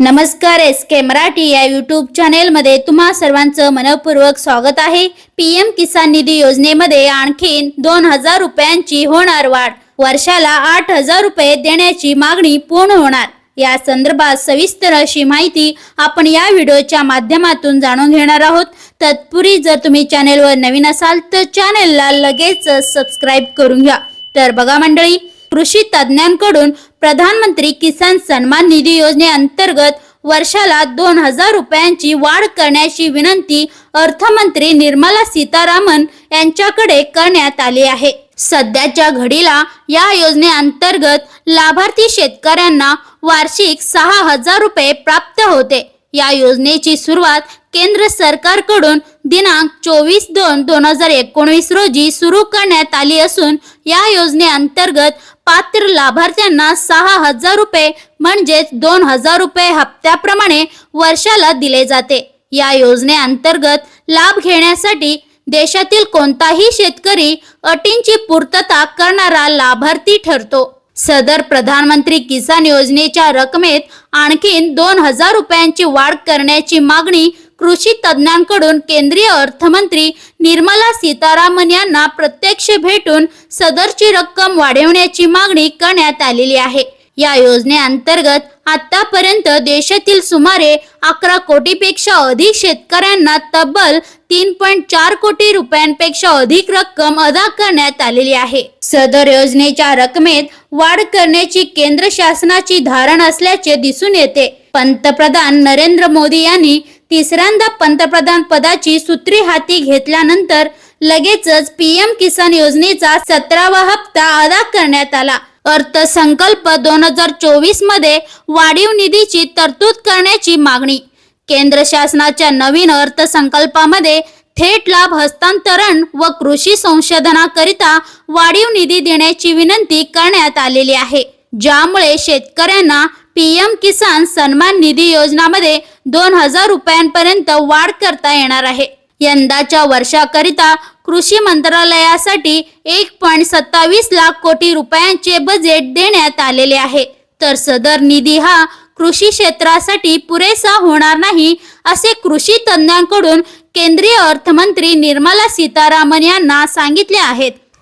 नमस्कार एस के मराठी या यूट्यूब चॅनेलमध्ये तुम्हा सर्वांचं मनपूर्वक स्वागत आहे. पी एम किसान निधी योजनेमध्ये आणखीन दोन हजार रुपयांची होणार वाढ. वर्षाला आठ हजार रुपये देण्याची मागणी पूर्ण होणार. या संदर्भात सविस्तर अशी माहिती आपण या व्हिडिओच्या माध्यमातून जाणून घेणार आहोत. तत्पूर्वी जर तुम्ही चॅनेलवर नवीन असाल तर चॅनेलला लगेच सबस्क्राईब करून घ्या. तर बघा मंडळी कृषी तज्ज्ञांकडून प्रधानमंत्री किसान सन्मान निधी योजनेअंतर्गत वर्षाला दोन हजार रुपयांची वाढ करण्याची विनंती अर्थमंत्री निर्मला सीतारामन यांच्याकडे करण्यात आली आहे. सध्याच्या घडीला या योजनेअंतर्गत लाभार्थी शेतकऱ्यांना वार्षिक सहा हजार रुपये प्राप्त होते. या योजनेची सुरुवात केंद्र सरकारकडून दिनांक चोवीस दोन दोन हजार एकोणवीस रोजी सुरू करण्यात आली असून या योजनेअंतर्गत पात्र लाभार्थ्यांना सहा हजार रुपये म्हणजेच दोन हजार रुपये हप्त्याप्रमाणे वर्षाला दिले जाते. या योजनेअंतर्गत लाभ घेण्यासाठी देशातील कोणताही शेतकरी अटींची पूर्तता करणारा लाभार्थी ठरतो. सदर प्रधानमंत्री किसान योजनेच्या रकमेत आणखीन दोन हजार रुपयांची वाढ करण्याची मागणी कृषी तज्ज्ञांकडून केंद्रीय अर्थमंत्री निर्मला सीतारामन यांना प्रत्यक्ष भेटून सदरची रक्कम वाढवण्याची मागणी करण्यात आलेली आहे. या योजनेअंतर्गत आतापर्यंत देशातील सुमारे अकरा कोटीपेक्षा अधिक शेतकऱ्यांना तब्बल तीन पॉईंट चार कोटी रुपयांपेक्षा अधिक रक्कम अदा करण्यात आलेली आहे. सदर योजनेच्या रकमेत वाढ करण्याची केंद्र शासनाची धारण असल्याचे दिसून येते. पंतप्रधान नरेंद्र मोदी यांनी तिसऱ्यांदा पंतप्रधान पदाची सूत्री हाती घेतल्यानंतर लगेचच पीएम किसान योजनेचा सतरावा हप्ता अदा करण्यात आला. अर्थसंकल्प दोन हजार चोवीसमध्ये वाढीव निधीची तरतूद करण्याची मागणी. केंद्र शासनाच्या नवीन अर्थसंकल्पामध्ये थेट लाभ हस्तांतरण व कृषी संशोधनाकरिता वाढीव निधी देण्याची विनंती करण्यात आलेली आहे ज्यामुळे शेतकऱ्यांना पीएम किसान सन्मान निधी योजनामध्ये दोन हजार रुपयांपर्यंत वाढ करता येणार आहे. यंदाच्या वर्षाकरिता कृषी मंत्रालयासाठी एक पॉईंट सत्तावीस लाख कोटी रुपयांचे बजेट देण्यात आलेले आहे. तर सदर निधी हा कृषी क्षेत्रासाठी पुरेसा होणार नाही असे कृषी तज्ज्ञांकडून केंद्रीय अर्थमंत्री निर्मला सीतारामन यांना सांगितले आहेत.